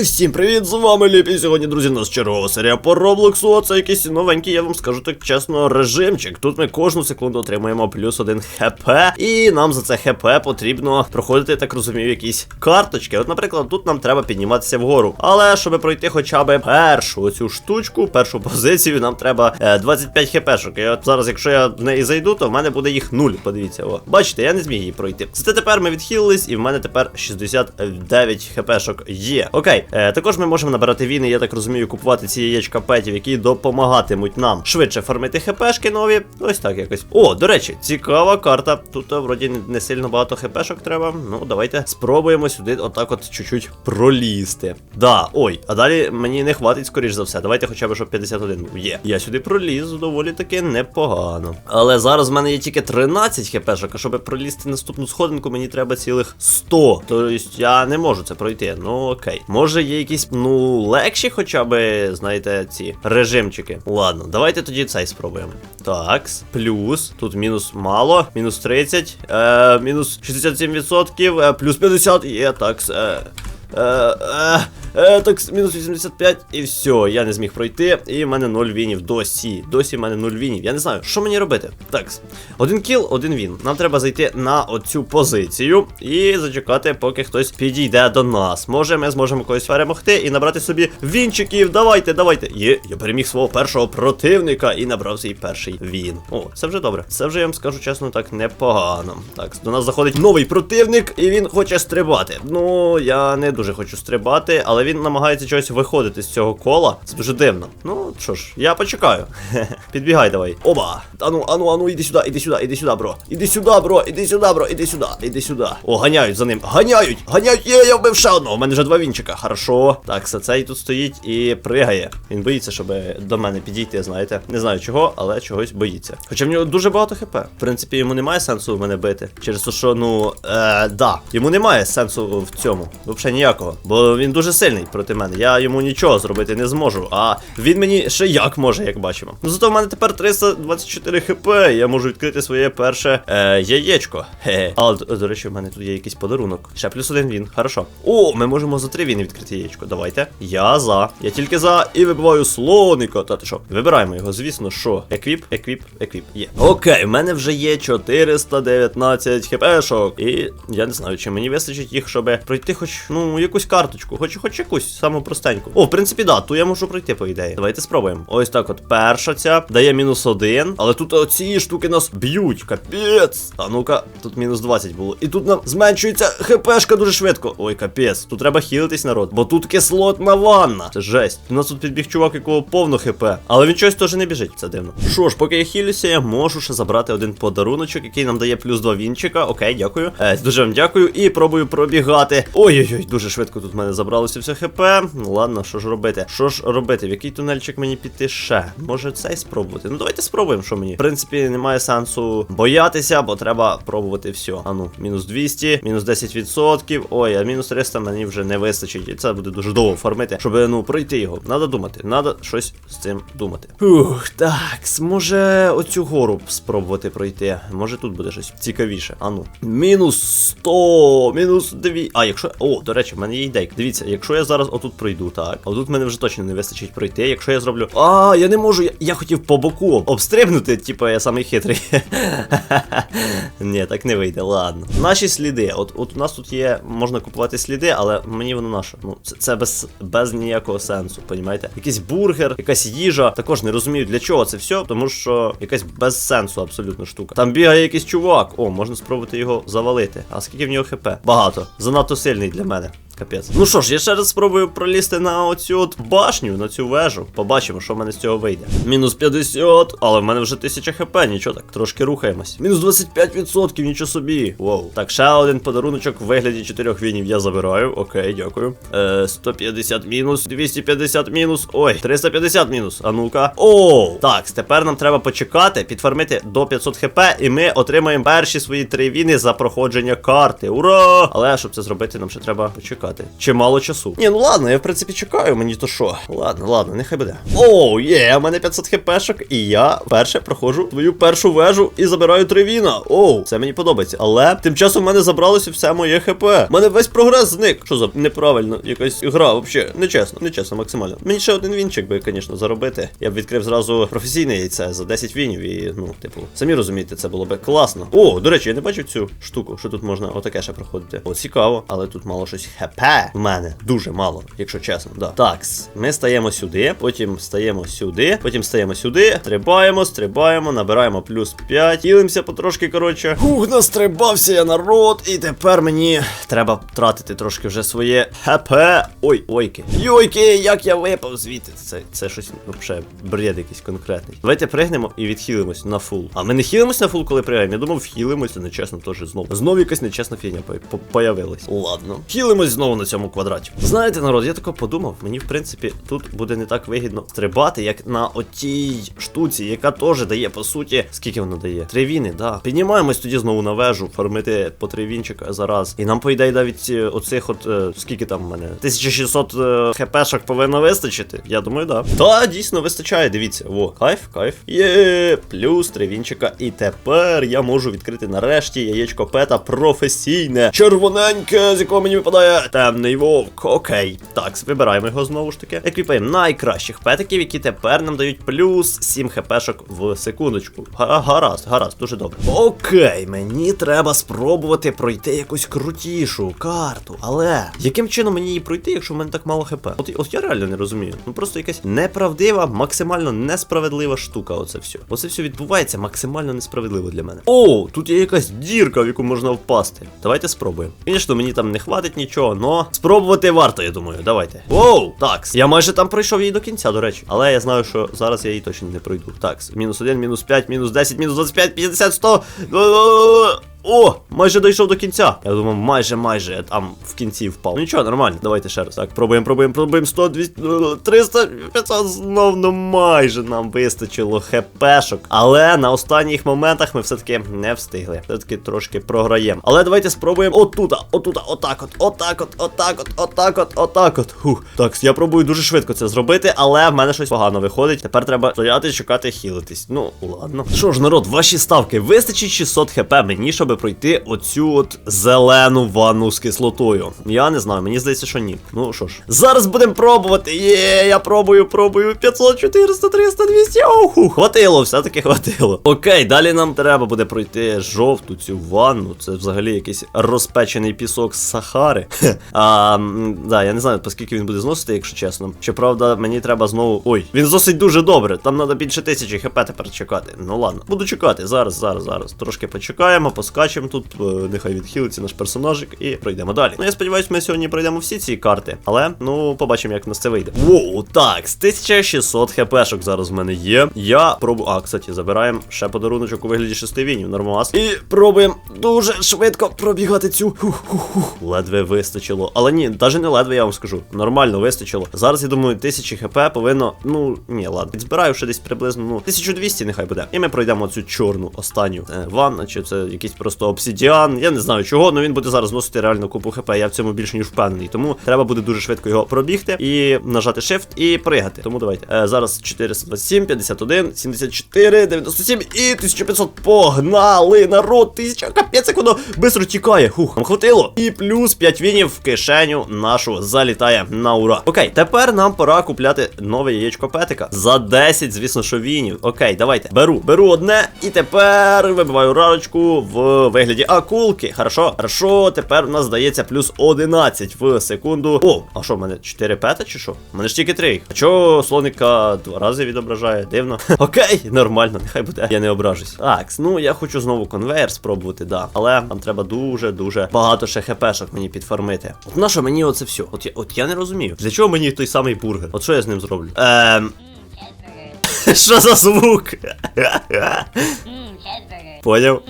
І всім привіт, з вами Ліпі. Сьогодні, друзі, у нас чергова серія по Роблоксу. А це якийсь новенький, я вам скажу так чесно, режимчик. Тут ми кожну секунду отримуємо плюс один хп, і нам за це хп потрібно проходити, так розумію, якісь карточки. От, наприклад, тут нам треба підніматися вгору. Але щоб пройти хоча б першу оцю штучку, першу позицію, нам треба е, 25 хпшок. І от зараз, якщо я в неї зайду, то в мене буде їх нуль. Подивіться, о. Бачите, я не зміг її пройти. Зате тепер ми відхилились, і в мене тепер 69 хпшок є. Окей, е, також ми можемо набирати війни, я так розумію, купувати ці яєчка петів, які допомагатимуть нам швидше фармити хпшки нові. Ось так якось. О, до речі, цікава карта. Тут е, вроді не сильно багато хпшок треба. Ну, давайте спробуємо сюди отак от чуть-чуть пролізти. Да, ой, а далі мені не хватить, скоріш за все. Давайте хоча б щоб 51 був. Є. Я сюди проліз доволі таки непогано. Але зараз в мене є тільки 13 хпшок, а щоб пролізти наступну сходинку, мені треба цілих 100. Тобто я не можу це пройти. Ну окей. Може є якісь, ну, легші хоча б, знаєте, ці режимчики. Ладно, давайте тоді цей спробуємо. Такс, плюс, тут мінус мало, мінус 30, е, мінус 67%, е, плюс 50, є такс. Е, Е, е, е, так, мінус 85 і все, я не зміг пройти. І в мене 0 вінів досі. Досі в мене 0 вінів. Я не знаю, що мені робити. Так, один кіл, один він. Нам треба зайти на оцю позицію і зачекати, поки хтось підійде до нас. Може, ми зможемо когось перемогти і набрати собі вінчиків. Давайте, давайте. Є, я переміг свого першого противника і набрав свій перший він. О, це вже добре. Це вже я вам скажу чесно, так непогано. Так, до нас заходить новий противник, і він хоче стрибати. Ну, я не дуже хочу стрибати, але він намагається чогось виходити з цього кола. Це дуже дивно. Ну, що ж, я почекаю. Підбігай давай. Оба! Ану, ану, ану, іди сюди, іди сюди, іди сюди, бро. Іди сюди, бро, іди сюди, бро, іди сюди, іди сюди. О, ганяють за ним. Ганяють! Ганяють! Є, я вбив ще одного. У мене вже два вінчика. Хорошо. Так, цей тут стоїть і пригає. Він боїться, щоб до мене підійти, знаєте. Не знаю чого, але чогось боїться. Хоча в нього дуже багато хп. В принципі, йому немає сенсу в мене бити. Через те, що, ну, е, да. Йому немає сенсу в цьому. Взагалі ніякого. Бо він дуже сильний проти мене. Я йому нічого зробити не зможу. А він мені ще як може, як бачимо. Ну зато в мене тепер 324 хп. Я можу відкрити своє перше е, яєчко. Хе. Але, до, речі, в мене тут є якийсь подарунок. Ще плюс один він. Хорошо. О, ми можемо за три віни відкрити яєчко. Давайте. Я за. Я тільки за і вибиваю слоника. Та ти що? Вибираємо його, звісно, що? Еквіп, еквіп, еквіп. Є. Окей, в мене вже є 419 хпшок. І я не знаю, чи мені вистачить їх, щоб пройти хоч, ну, якусь карточку, хоч хоч якусь саму простеньку. О, в принципі, да, ту я можу пройти, по ідеї. Давайте спробуємо. Ось так от. Перша ця дає мінус один. Але тут оці штуки нас б'ють. Капець. А ну-ка, тут мінус 20 було. І тут нам зменшується хпшка дуже швидко. Ой, капець. Тут треба хілитись, народ. Бо тут кислотна ванна. Це жесть. У нас тут підбіг чувак, якого повно хп. Але він щось теж не біжить. Це дивно. Що ж, поки я хілюся, я можу ще забрати один подаруночок, який нам дає плюс 2 вінчика. Окей, дякую. Е, дуже вам дякую. І пробую пробігати. Ой-ой-ой, дуже швидко тут в мене забралося все хп. Ну ладно, що ж робити? Що ж робити? В який тунельчик мені піти ще? Може цей спробувати? Ну давайте спробуємо, що мені. В принципі, немає сенсу боятися, бо треба пробувати все. А ну, мінус 200, мінус 10%. Ой, а мінус 300 мені вже не вистачить. І це буде дуже довго фармити, щоб ну пройти його. Надо думати, надо щось з цим думати. Ух, так, може оцю гору спробувати пройти. Може тут буде щось цікавіше. А ну. Мінус 100, мінус 2. А, якщо. О, до речі, в мене є ідейка. Дивіться, якщо я зараз отут пройду, так. А тут мене вже точно не вистачить пройти. Якщо я зроблю. А, я не можу. Я, я хотів по боку обстрибнути, типу, я самий хитрий. Ні, так не вийде, ладно. Наші сліди. От от у нас тут є, можна купувати сліди, але мені воно наше. Ну, це, це без, без ніякого сенсу, понімаєте? Якийсь бургер, якась їжа. Також не розумію, для чого це все, тому що якась без сенсу абсолютно штука. Там бігає якийсь чувак. О, можна спробувати його завалити. А скільки в нього хп? Багато. Занадто сильний для мене. Капець. Ну що ж, я ще раз спробую пролізти на оцю от башню, на цю вежу. Побачимо, що в мене з цього вийде. Мінус 50, але в мене вже 1000 хп, нічого так, трошки рухаємось. Мінус 25%, нічого собі. Воу. Так, ще один подаруночок в вигляді 4 вінів я забираю. Окей, дякую. Е, 150 мінус, 250 мінус. Ой, 350 мінус. А ну-ка. О, так, тепер нам треба почекати, підфармити до 500 хп, і ми отримаємо перші свої три віни за проходження карти. Ура! Але щоб це зробити, нам ще треба почекати. Чекати. Чимало часу. Ні, ну ладно, я в принципі чекаю, мені то що. Ладно, ладно, нехай буде. Оу, є, у мене 500 хпшок, і я вперше проходжу свою першу вежу і забираю три віна. Оу, це мені подобається. Але тим часом в мене забралося все моє хп. У мене весь прогрес зник. Що за неправильно, якась гра, взагалі. Нечесно, нечесно, максимально. Мені ще один вінчик би, звісно, заробити. Я б відкрив зразу професійне яйце за 10 вінів і, ну, типу, самі розумієте, це було би класно. О, до речі, я не бачив цю штуку, що тут можна отаке ще проходити. О, цікаво, але тут мало щось хп в мене. Дуже мало, якщо чесно. Да. Такс, ми стаємо сюди, потім стаємо сюди, потім стаємо сюди, стрибаємо, стрибаємо, набираємо плюс 5, хілимося потрошки, коротше. Ух, настрибався я народ, і тепер мені треба тратити трошки вже своє хп. Ой, ойки. Йойки, як я випав звідти. Це, це щось взагалі бред якийсь конкретний. Давайте пригнемо і відхилимось на фул. А ми не хілимось на фул, коли пригаємо. Я думав, вхилимося, нечесно теж знову. Знову якась нечесна фігня по- по- появилась. Ладно. Хілимось знову на цьому квадраті. Знаєте, народ, я тако подумав, мені в принципі тут буде не так вигідно стрибати, як на отій штуці, яка теж дає, по суті, скільки вона дає? Три віни, да. Піднімаємось тоді знову на вежу, фармити по три вінчика за. І нам, по ідеї, навіть е, оцих от е, скільки там в мене? 1600 е, хпшок повинно вистачити. Я думаю, да. Та дійсно вистачає, дивіться. Во, кайф, кайф. Є, плюс три вінчика. І тепер я можу відкрити нарешті яєчко пета професійне. Червоненьке, з якого мені випадає темний вовк. Окей. Так, вибираємо його знову ж таки. Еквіпаємо найкращих петиків, які тепер нам дають плюс 7 хпшок в секундочку. Га- Гаразд, гаразд, дуже добре. Окей, мені треба спробувати пройти якусь крутішу карту. Але яким чином мені її пройти, якщо в мене так мало хп? От, от я реально не розумію. Ну просто якась неправдива, максимально несправедлива штука. Оце все. Оце все відбувається максимально несправедливо для мене. О, тут є якась дірка, в яку можна впасти. Давайте спробуємо. Звісно, мені там не хватить нічого, но спробувати варто, я думаю. Давайте. Воу, такс. Я майже там пройшов її до кінця, до речі. Але я знаю, що зараз я її точно не пройду. Такс. Мінус 1, мінус 5, мінус 10, мінус 25, 50, 100. О, майже дійшов до кінця. Я думав, майже, майже я там в кінці впав. Ну нічого, нормально. Давайте ще раз. Так, пробуємо, пробуємо, пробуємо. 100, 200, е, 300, 500. Знов, ну майже нам вистачило хпшок. Але на останніх моментах ми все-таки не встигли. Все-таки трошки програємо. Але давайте спробуємо отута, отута, отак от, отак от, отак от, отак от, отак от. Хух. Так, я пробую дуже швидко це зробити, але в мене щось погано виходить. Тепер треба стояти, чекати, хілитись. Ну, ладно. Що ж, народ, ваші ставки вистачить 600 хп мені, щоб пройти оцю от зелену ванну з кислотою. Я не знаю, мені здається, що ні. Ну що ж, зараз будемо пробувати. Є, я пробую, пробую. 500, 400, 300, 200. Оху, хватило, все-таки хватило. Окей, далі нам треба буде пройти жовту цю ванну. Це взагалі якийсь розпечений пісок з Сахари. Хе. А, да, я не знаю, поскільки він буде зносити, якщо чесно. Щоправда, мені треба знову. Ой, він зносить дуже добре. Там треба більше тисячі хп тепер чекати. Ну ладно, буду чекати. Зараз, зараз, зараз. Трошки почекаємо, поскачемо тут. е, Нехай відхилиться наш персонажик і пройдемо далі. Ну я сподіваюся, ми сьогодні пройдемо всі ці карти. Але ну побачимо, як в нас це вийде. Воу, так, з 1600 хпшок зараз в мене є. Я пробую. А, кстати, забираємо ще подаруночок у вигляді шести вінів, нормас. І пробуємо дуже швидко пробігати цю. Ледве вистачило. Але ні, навіть не ледве, я вам скажу. Нормально вистачило. Зараз я думаю, 1000 хп повинно. Ну, ні, ладно. Підзбираю ще десь приблизно, ну, 1200 нехай буде. І ми пройдемо цю чорну останню е, ванну, чи це якийсь просто обсидіан. Я не знаю чого, але він буде зараз носити реально купу хп. Я в цьому більш ніж впевнений. Тому треба буде дуже швидко його пробігти і нажати Shift і пригати. Тому давайте. Е, зараз 427, 51, 74, 97 і 1500. Погнали! Народ, тисяча капець, як воно бистро тікає. Хух, нам хватило. І плюс 5 вінів в кишеню нашу залітає на ура. Окей, тепер нам пора купляти нове яєчко петика. За 10, звісно, що вінів. Окей, давайте. Беру, беру одне, і тепер вибиваю рарочку в вигляді акулки. Хорошо, хорошо, тепер у нас здається плюс 11 в секунду. О, а що, в мене 4 пета чи що? У мене ж тільки 3. А чого слоника два рази відображає? Дивно. Окей, нормально, нехай буде. Я не ображусь. Так, ну я хочу знову конвейер спробувати, да. Але нам треба дуже-дуже багато ще хпшок мені підфармити. От на що мені оце все? От я, от я не розумію. Для чого мені той самий бургер? От що я з ним зроблю? Ем. Що за звук? Поняв?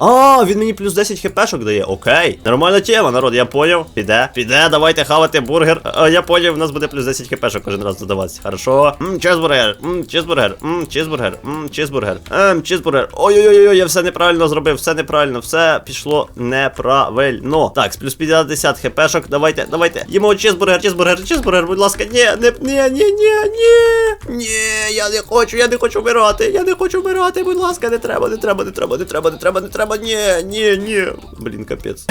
А, він мені плюс 10 хпшок дає. Окей. Нормальна тема, народ, я поняв. Піде. Піде, давайте хавати бургер. А, я поняв, у нас буде плюс 10 хпшок кожен раз додаватися. Хорошо. Мм, чизбургер. Мм, чизбургер. Мм, чизбургер. Мм, чизбургер. Ем, чизбургер. Ой-ой-ой, я все неправильно зробив, все неправильно, все пішло неправильно. Так, плюс 50 хпшок. Давайте, давайте. Їмо чизбургер, чизбургер, чизбургер, будь ласка. Ні, не, ні, ні, ні, ні. Ні, я не хочу, я не хочу вмирати. Я не хочу вмирати, будь ласка, не треба, не треба, не треба, не треба, не треба, не треба. Ні, не, не. Блин, капець.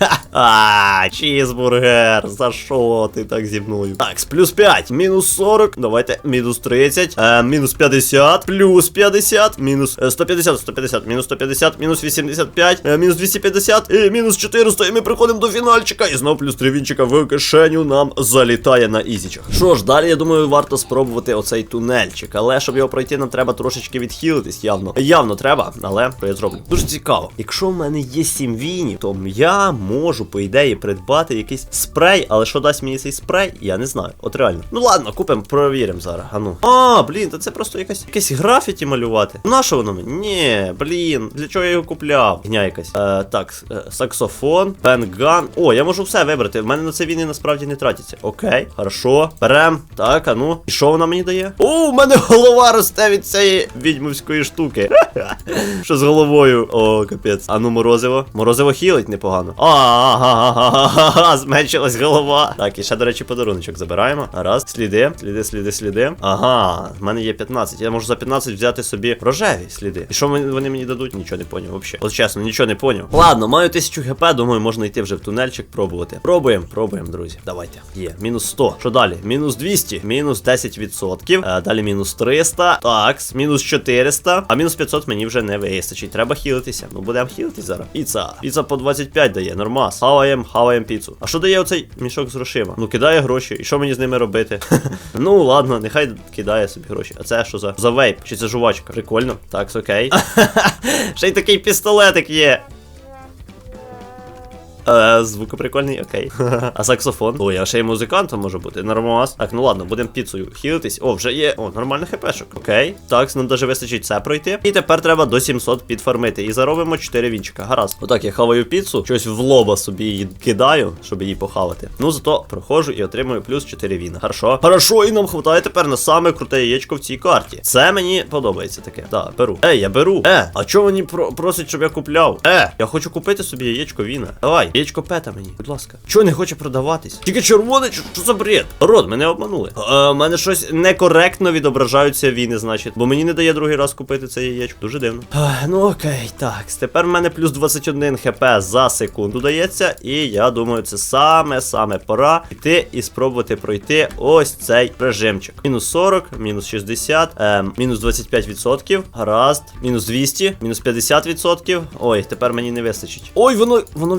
А, чізбургер, за що ти так зі мною? Так, плюс 5, мінус 40, давайте, мінус 30, е, мінус 50, плюс 50, мінус е, 150, 150, мінус 150, мінус 85, е, мінус 250, і мінус 400, і ми приходимо до фінальчика, і знов плюс 3 вінчика в кишеню нам залітає на ізічах. Що ж, далі, я думаю, варто спробувати оцей тунельчик, але щоб його пройти, нам треба трошечки відхилитись, явно. Явно треба, але я зроблю. Дуже цікаво. Якщо в мене є 7 вінів, то я можу, по ідеї, придбати якийсь спрей, але що дасть мені цей спрей, я не знаю. От реально. Ну ладно, купимо, провіримо зараз. А ну. А, блін, та це просто якась якесь графіті малювати. На що воно мені? Ні, блін, для чого я його купляв? Гня якась. Е, так, е, саксофон, пенган. О, я можу все вибрати. В мене на це війни насправді не тратяться. Окей, хорошо. Берем. Так, а ну. І що вона мені дає? О, у мене голова росте від цієї відьмовської штуки. Що з головою? О, капець. А ну морозиво. Морозиво хілить непогано. Ага, зменшилась голова. Так, і ще, до речі, подаруночок забираємо. Раз, сліди, сліди, сліди, сліди. Ага, в мене є 15. Я можу за 15 взяти собі рожеві сліди. І що вони мені дадуть? Нічого не поняв, взагалі. От чесно, нічого не поняв. Ладно, маю 1000 хп, думаю, можна йти вже в тунельчик пробувати. Пробуємо, пробуємо, друзі. Давайте. Є, мінус 100. Що далі? Мінус 200, мінус 10%. Е, далі мінус 300. Так, мінус 400. А мінус 500 мені вже не вистачить. Треба хілитися. Ну, будемо хілитись зараз. Піца. Піца по 25 дає, нормас. Хаваєм, хаваєм піцу. А що дає оцей мішок з грошима? Ну, кидає гроші. І що мені з ними робити? ну, ладно, нехай кидає собі гроші. А це що за за вейп? Чи це жувачка? Прикольно. Так, окей. Ще й такий пістолетик є. Е, звук прикольний, окей. а саксофон. Ой, а ще й музикантом може бути. Нормас. Так, ну ладно, будемо піцею хілитись. О, вже є. О, нормальний хпшок. Окей. Так, нам даже вистачить це пройти. І тепер треба до 700 підфармити. І заробимо 4 вінчика. Гаразд. Отак, я хаваю піцу, щось в лоба собі її кидаю, щоб її похавати. Ну зато проходжу і отримую плюс 4 віна. Хорошо. Хорошо, і нам хватає тепер на саме круте яєчко в цій карті. Це мені подобається таке. Так, беру. Е, я беру. Е, а чого мені про просить, щоб я купляв? Е, я хочу купити собі яєчко віна. Давай, яєчко пета мені, будь ласка. Чого не хоче продаватись? Тільки червоне, що, за бред? Род, мене обманули. Е, мене щось некоректно відображаються віни, значить. Бо мені не дає другий раз купити це яєчко. Дуже дивно. Ех, ну окей, так. Тепер в мене плюс 21 хп за секунду дається. І я думаю, це саме-саме пора піти і спробувати пройти ось цей режимчик. Мінус 40, мінус 60, е, мінус 25%. Гаразд, мінус 200, мінус 50%. Ой, тепер мені не вистачить. Ой, воно воно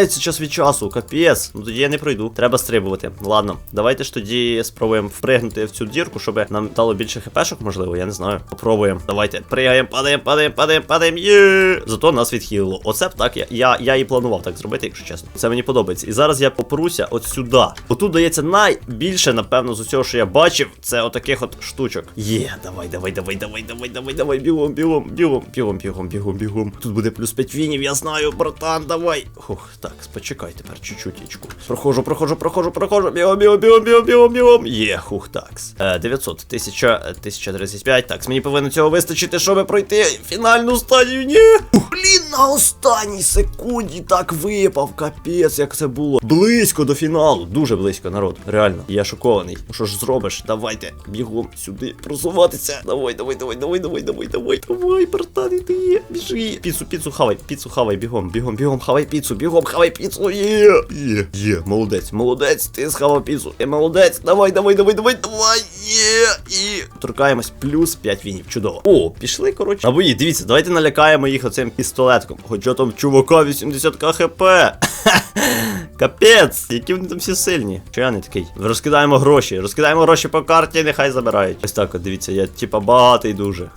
віднімається час від часу. Капець. Ну тоді я не пройду. Треба стрибувати. Ладно, давайте ж тоді спробуємо впригнути в цю дірку, щоб нам дало більше хпшок, можливо, я не знаю. Попробуємо. Давайте. Пригаємо, падаємо, падаємо, падаємо, падаємо. Є. Зато нас відхилило. Оце б так я, я, я і планував так зробити, якщо чесно. Це мені подобається. І зараз я попруся от сюди. Отут дається найбільше, напевно, з усього, що я бачив, це отаких от штучок. Є, давай, давай, давай, давай, давай, давай, давай, бігом, бігом, бігом, бігом, бігом, бігом, бігом. Тут буде плюс 5 вінів, я знаю, братан, давай. Хух, так, почекай тепер чуть-чуть. Проходжу, проходжу, проходжу, проходжу. Бігом, бігом, бігом, бігом, бігом, бігом. Є, хух, такс. Е, 900, 1000, е, 1035. Так, мені повинно цього вистачити, щоб пройти фінальну стадію. Ні. Блін, на останній секунді так випав. Капець, як це було. Близько до фіналу. Дуже близько, народ. Реально. Я шокований. Ну що ж зробиш? Давайте бігом сюди просуватися. Давай, давай, давай, давай, давай, давай, давай. Давай, братан, іди є. Біжи. Піцу, піцу хавай, піцу хавай, бігом, бігом, бігом, хавай піцу, бігом, хавай піцу. Є. Є, є, молодець, молодець, ти схавав піцу. Е, молодець. Давай, давай, давай, давай, давай. Є. І торкаємось плюс 5 вінів. Чудово. О, пішли, коротше. А бої, дивіться, давайте налякаємо їх оцим пістолетком. Хоча там чувака 80 хп. Капець, які вони там всі сильні. Чи я не такий? Розкидаємо гроші, розкидаємо гроші по карті, нехай забирають. Ось так, от дивіться, я типа багатий дуже.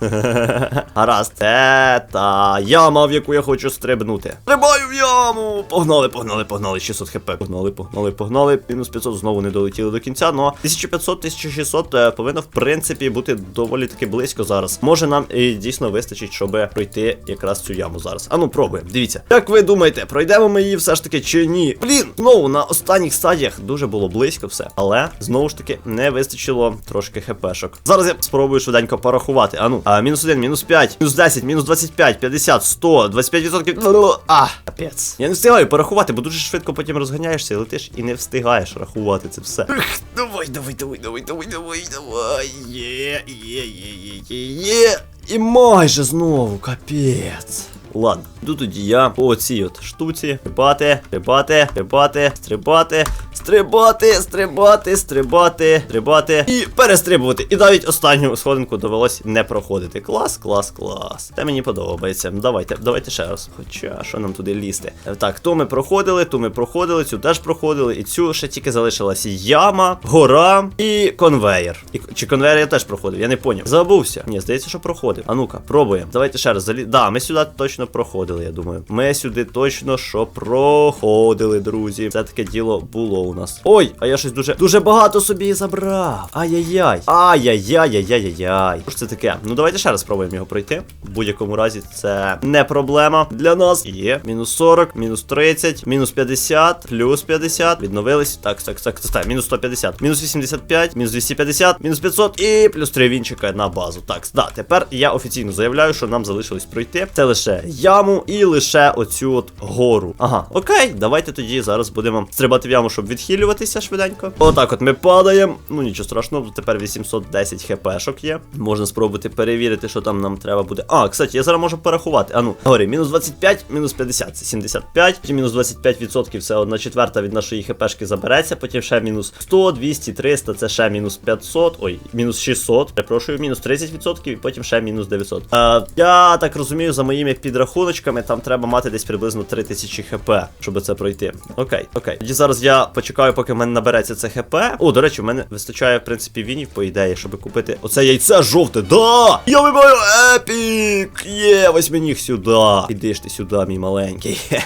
Гаразд, це та яма, в яку я хочу стрибнути. Стрибаю в яму! Погнали, погнали, погнали. 600 хп. Погнали, погнали, погнали. Мінус 500 знову не долетіли до кінця, но 1500, 1600 е, повинно в принципі бути доволі таки близько зараз. Може нам і дійсно вистачить, щоб пройти якраз цю яму зараз. Ану, пробуємо. Дивіться. Як ви думаєте, пройдемо ми її все ж таки чи ні? Блін, знову на останніх стадіях дуже було близько все. Але знову ж таки не вистачило трошки хпшок. Зараз я спробую швиденько порахувати. Ану, а, мінус 1, мінус 5, мінус 10, мінус 25, 50, 100, 25%. А, капець. Я не встигаю порахувати, бо дуже швидко потім розганяєшся, летиш і не встигаєш рахувати це все. Ех, давай, давай, давай, давай, давай, давай, давай. Є, є, є, є, є. І майже знову, капець. Ладно, йду тоді я по цій от штуці. Стрибати, стрибати, стрибати, стрибати, стрибати, стрибати, стрибати, стрибати і перестрибувати. І навіть останню сходинку довелось не проходити. Клас, клас, клас. Це мені подобається. Давайте, давайте ще раз. Хоча, що нам туди лізти? Е, Так, ту ми проходили, ту ми проходили, цю теж проходили, і цю ще тільки залишилась яма, гора і конвейер. І, чи конвейер я теж проходив? Я не поняв. Забувся. Ні, здається, що проходив. А ну-ка, пробуємо. Давайте ще раз залі. Да, ми сюди точно проходили, я думаю. Ми сюди точно що проходили, друзі. Це таке діло було нас. Ой, а я щось дуже дуже багато собі забрав. Ай-яй-яй. Ай-яй-яй-яй-яй-яй. Що це таке? Ну давайте ще раз спробуємо його пройти. В будь-якому разі це не проблема для нас. Є. Мінус 40, мінус 30, мінус 50, плюс 50. Відновились. Так, так, так, так, так. Мінус 150, мінус 85, мінус 250, мінус 500 і плюс 3 вінчика на базу. Так, да, тепер я офіційно заявляю, що нам залишилось пройти. Це лише яму і лише оцю от гору. Ага, окей, давайте тоді зараз будемо стрибати в яму, щоб відхилюватися швиденько. Отак от ми падаємо. Ну нічого страшного, тепер 810 хпшок є. Можна спробувати перевірити, що там нам треба буде. А, кстати, я зараз можу порахувати. А ну, говори, мінус 25, мінус 50, це 75, потім мінус 25% це одна четверта від нашої хпшки забереться, потім ще мінус 100, 200, 300, це ще мінус 500, ой, мінус 600, перепрошую, мінус 30% і потім ще мінус 900. Е, я так розумію, за моїми підрахуночками, там треба мати десь приблизно 3000 хп, щоб це пройти. Окей, окей. Тоді зараз я почекаю, поки в мене набереться це хп. О, до речі, в мене вистачає, в принципі, вінів, по ідеї, щоб купити оце яйце жовте. Да! Я вибиваю епік! Є, восьминіг сюди. Іди ж ти сюди, мій маленький.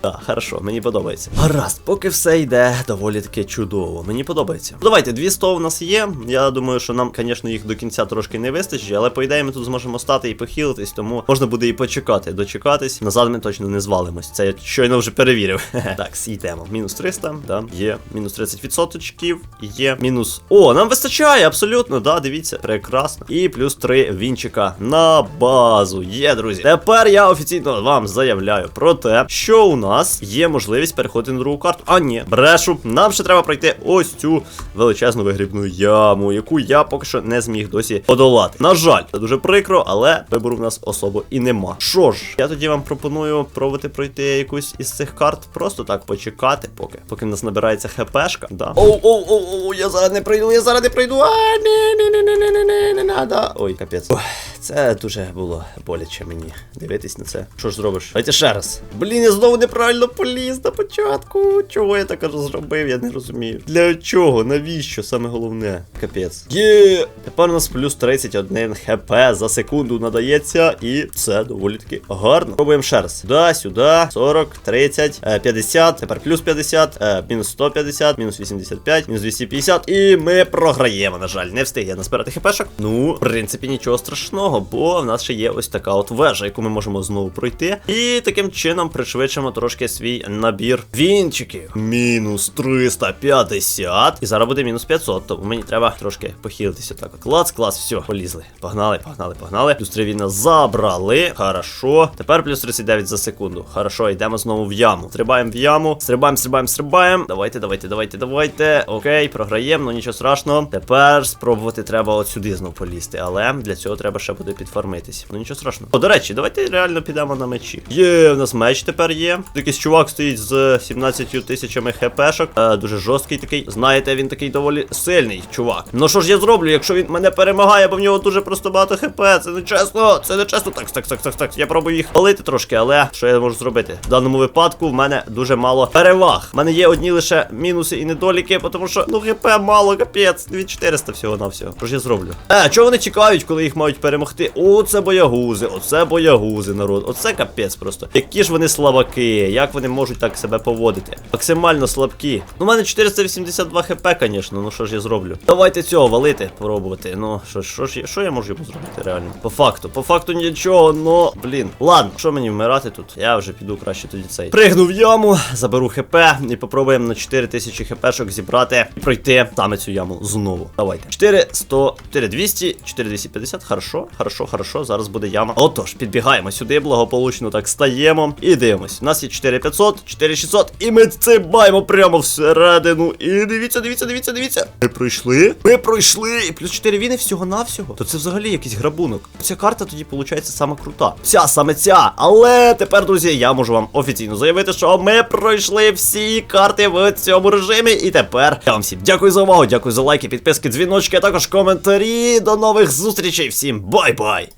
Так, хорошо, мені подобається. Гаразд, поки все йде доволі таки чудово. Мені подобається. Давайте, 200 у нас є. Я думаю, що нам, звісно, їх до кінця трошки не вистачить, але по ідеї ми тут зможемо стати і похилитись, тому можна буде і почекати, дочекатись. Назад ми точно не звалимось. Це я щойно вже перевірив. так, йдемо. Мінус 300, да, є. Мінус 30%, є. Мінус. О, нам вистачає, абсолютно, да, дивіться. Прекрасно. І плюс 3 вінчика на базу. Є, друзі. Тепер я офіційно вам заявляю про те, що у нас є можливість переходити на другу карту. А ні, брешу. Нам ще треба пройти ось цю величезну вигрібну яму, яку я поки що не зміг досі подолати. На жаль, це дуже прикро, але вибору в нас особо і нема. Що ж, я тоді вам пропоную пробувати пройти якусь із цих карт, просто так почекати, поки поки нас набирається хпшка. Да. Оу, оу, оу, оу, я зараз не пройду, я зараз не пройду. А, не, не, не, не, не, не, не, не надо. Ой, капець. Ох, це дуже було боляче мені дивитись на це. Що ж зробиш? Давайте ще раз. Блін, я знову неправильно поліз на початку. Чого я так зробив, я не розумію. Для чого? Навіщо? Саме головне. Капець. Є! Тепер у нас плюс 31 хп за секунду надається, і це доволі таки гарно. Пробуємо ще раз. Сюди, сюди, 40, 30, е, 50, тепер плюс 50, е, мінус 150, мінус 85, мінус 250. І ми програємо, на жаль, не встиг я назбирати хпшок. Ну, в принципі, нічого страшного, бо в нас ще є ось така от вежа, яку ми можемо знову пройти. І таким чином пришвидшимо трошки свій набір вінчиків. Мінус 350. І зараз буде мінус 500, тому мені треба трошки похилитися. Так, клац, клац, все, полізли. Погнали, погнали, погнали. Плюс 3 віна забрали. Хорошо. Тепер плюс 39 за секунду. Хорошо, йдемо знову в яму. Стрибаємо в яму. Стрибаємо, стрибаємо, стрибаємо. Давайте, давайте, давайте, давайте. Окей, програємо, ну нічого страшного. Тепер спробувати треба от сюди знову полізти. Але для цього треба ще буде підфармитись. Ну нічого страшного. О, до речі, давайте реально підемо на мечі. Є, у нас меч тепер є. Якийсь чувак стоїть з 17 тисячами хпшок. Е, дуже жорсткий такий. Знаєте, він такий доволі сильний чувак. Ну що ж я зроблю, якщо він мене перемагає, бо в нього дуже просто багато хп. Це не чесно, це не чесно. Так, так, так, так, так. Я пробую їх палити трошки, але що я можу зробити? В даному випадку в мене дуже мало переваг. В мене є одні лише мінуси і недоліки, тому що ну хп мало, капець. 2400 всього на всього. Що ж я зроблю? Е, чого вони чекають, коли їх мають перемогти? Ух ти, оце боягузи, оце боягузи, народ. Оце капець просто. Які ж вони слабаки, як вони можуть так себе поводити? Максимально слабкі. Ну, у мене 482 хп, звісно, ну що ж я зроблю? Давайте цього валити, пробувати. Ну, що, що ж що я можу зробити, реально? По факту, по факту нічого, но, блін. Ладно, що мені вмирати тут? Я вже піду краще тоді цей. Пригну в яму, заберу хп і попробуємо на 4000 хпшок зібрати і пройти саме цю яму знову. Давайте. 400, 4200, 4250, хорошо, хорошо, хорошо. Зараз буде яма. Отож, підбігаємо сюди, благополучно так стаємо і дивимось. У нас є 4500, 4600, і ми цибаємо прямо всередину. І дивіться, дивіться, дивіться, дивіться. Ми пройшли. Ми пройшли. І плюс 4 віни всього-навсього. То це взагалі якийсь грабунок. Ця карта тоді виходить саме крута. Ця саме ця. Але тепер, друзі, я можу вам офіційно заявити, що ми пройшли всі карти в цьому режимі. І тепер я вам всім дякую за увагу, дякую за лайки, підписки, дзвіночки, а також коментарі. До нових зустрічей. Всім Bye bye.